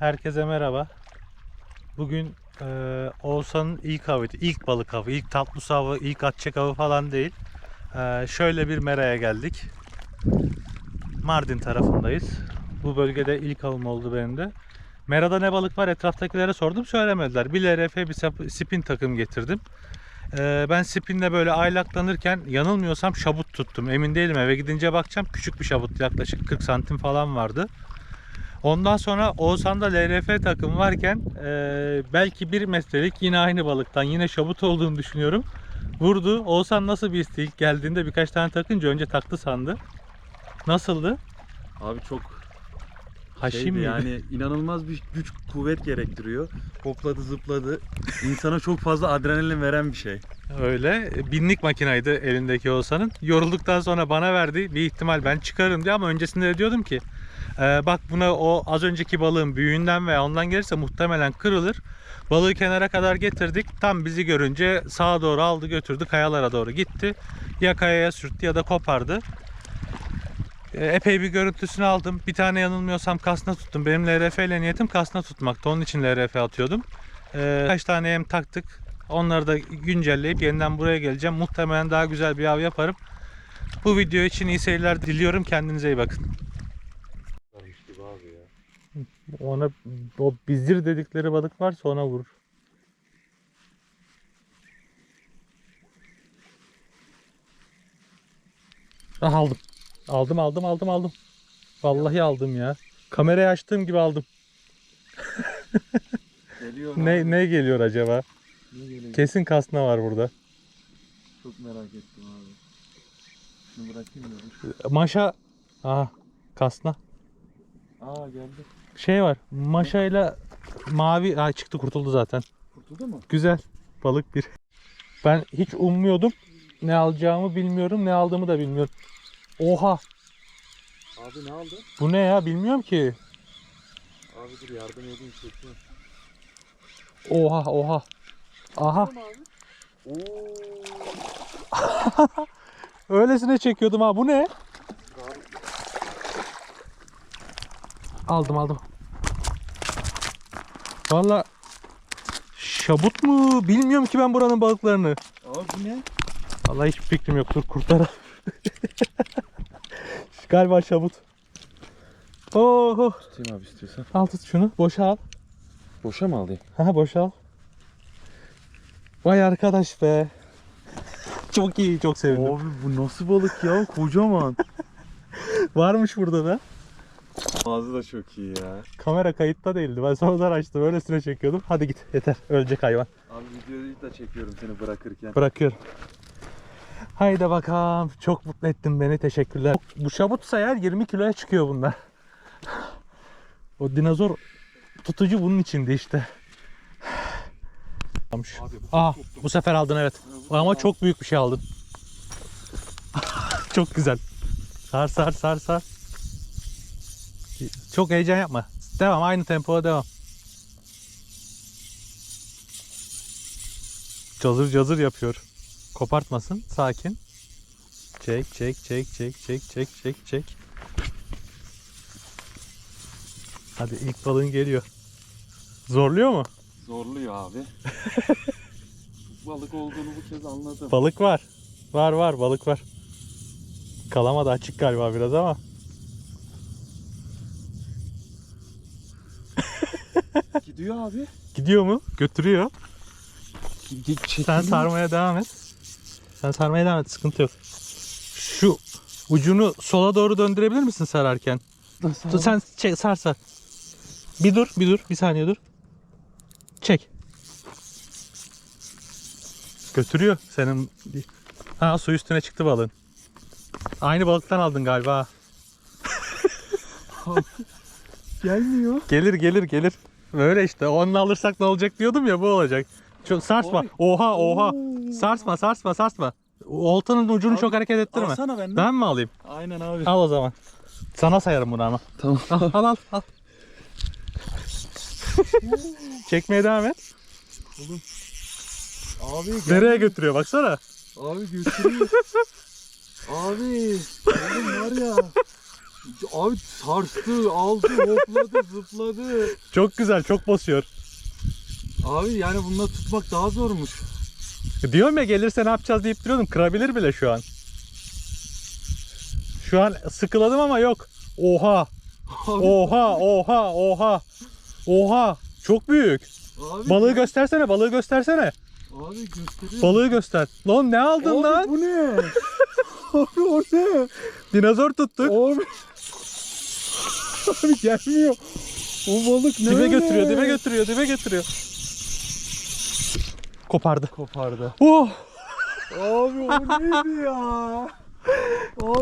herkese merhaba. Bugün e, Oğuzhan'ın ilk avıydı. İlk balık avı, ilk tatlı avı, ilk atçak avı falan değil. E, şöyle bir meraya geldik. Mardin tarafındayız. Bu bölgede ilk avım oldu benim de. Merada ne balık var etraftakilere sordum söylemediler. Bir LRF bir spin takım getirdim. E, ben spinle böyle aylaklanırken yanılmıyorsam şabut tuttum. Emin değilim eve gidince bakacağım. Küçük bir şabut yaklaşık 40 santim falan vardı. Ondan sonra Oğuzhan'da LRF takım varken eee, belki bir metrelik yine aynı balıktan yine şabut olduğunu düşünüyorum. Vurdu. Oğuzhan nasıl bir isti? İlk geldiğinde birkaç tane takınca önce taktı sandı. Nasıldı? Abi çok Haşim şeydi miydi? yani inanılmaz bir güç kuvvet gerektiriyor. Hopladı zıpladı. İnsana çok fazla adrenalin veren bir şey. Öyle. Binlik makinaydı elindeki Oğuzhan'ın. Yorulduktan sonra bana verdi. Bir ihtimal ben çıkarım diye ama öncesinde de diyordum ki "Ee, bak buna o az önceki balığın büyüğünden veya ondan gelirse muhtemelen kırılır. Balığı kenara kadar getirdik. Tam bizi görünce sağa doğru aldı götürdü. Kayalara doğru gitti. Ya kayaya sürttü ya da kopardı. Ee, Epey bir görüntüsünü aldım. Bir tane yanılmıyorsam kasna tuttum. Benim LRF ile niyetim kasna tutmaktı. Onun için LRF atıyordum. Ee, kaç tane yem taktık. Onları da güncelleyip yeniden buraya geleceğim. Muhtemelen daha güzel bir av yaparım. Bu video için iyi seyirler diliyorum. Kendinize iyi bakın. Ona o bizir dedikleri balık varsa ona vurur. Ah, aldım. Aldım aldım aldım aldım. Vallahi aldım ya. Kamerayı açtığım gibi aldım. Geliyor Ne ne geliyor acaba? Ne geliyor? Kesin kasna var burada. Çok merak ettim abi. Şunu bırakayım mı? Maşa Aha kasna. Aa geldi. Şey var. Maşayla mavi Ay çıktı kurtuldu zaten. Kurtuldu mu? Güzel. Balık bir. Ben hiç ummuyordum. Ne alacağımı bilmiyorum. Ne aldığımı da bilmiyorum. Oha. Abi ne aldı? Bu ne ya? Bilmiyorum ki. Abi dur yardım edeyim çekeyim. Oha oha. Aha. Öylesine çekiyordum ha. Bu ne? Aldım aldım. Valla şabut mu? Bilmiyorum ki ben buranın balıklarını. abi bu ne? Vallahi hiçbir fikrim yok. Dur kurtar. Galiba şabut. Oho. Tutayım abi istiyorsan. Al tut şunu. Boşa al. Boşa mı alayım? Ha boşa al. Vay arkadaş be. çok iyi. Çok sevindim. Abi bu nasıl balık ya? Kocaman. Varmış burada da. Ağzı da çok iyi ya. Kamera kayıtta değildi. Ben sonradan açtım. Öylesine çekiyordum. Hadi git. Yeter. Ölecek hayvan. Abi videoyu da çekiyorum seni bırakırken. Bırakıyorum. Haydi bakalım. Çok mutlu ettin beni. Teşekkürler. Bu şabutsa eğer 20 kiloya çıkıyor bunlar. O dinozor tutucu bunun içinde işte. Abi bu Aa, bu sefer aldın evet. Ama çok büyük bir şey aldın. çok güzel. Sar sar sar sar. Çok heyecan yapma. Devam aynı tempoda devam. Cazır cazır yapıyor. Kopartmasın. Sakin. Çek çek çek çek çek çek çek çek. Hadi ilk balığın geliyor. Zorluyor mu? Zorluyor abi. balık olduğunu bu kez anladım. Balık var. Var var balık var. Kalamadı açık galiba biraz ama. Gidiyor abi. Gidiyor mu? Götürüyor. Git Sen sarmaya devam et. Sen sarmaya devam et. Sıkıntı yok. Şu ucunu sola doğru döndürebilir misin sararken? Dur, sen çek, sar sar. Bir dur, bir dur. Bir saniye dur. Çek. Götürüyor senin. Ha su üstüne çıktı balığın. Aynı balıktan aldın galiba. Gelmiyor. Gelir gelir gelir. Böyle işte. Onu alırsak ne olacak diyordum ya bu olacak. Çok sarsma. Oha oha. Sarsma sarsma sarsma. Oltanın ucunu Abi, çok hareket ettirme. Alsana benden. Ben mi alayım? Aynen abi. Al o zaman. Sana sayarım bunu ama. Tamam. Al al al. al. Çekmeye devam et. Abi gel. Nereye götürüyor baksana. Abi götürüyor. abi. Oğlum var ya. Abi sarstı, aldı, hopladı, zıpladı. Çok güzel, çok basıyor. Abi yani bununla tutmak daha zormuş. Diyorum ya gelirse ne yapacağız deyip duruyordum. Kırabilir bile şu an. Şu an sıkıladım ama yok. Oha. Abi, Oha, oha, oha. Oha. Çok büyük. abi, Balığı göstersene, balığı göstersene. Abi gösteriyor. Balığı göster. Lan ne aldın Abi lan? bu ne? abi o ne? Dinozor tuttuk. Abi. abi gelmiyor. O balık ne Dibe öyle? götürüyor, dibe götürüyor, dibe götürüyor. Kopardı. Kopardı. Oh! Abi o neydi ya? Abi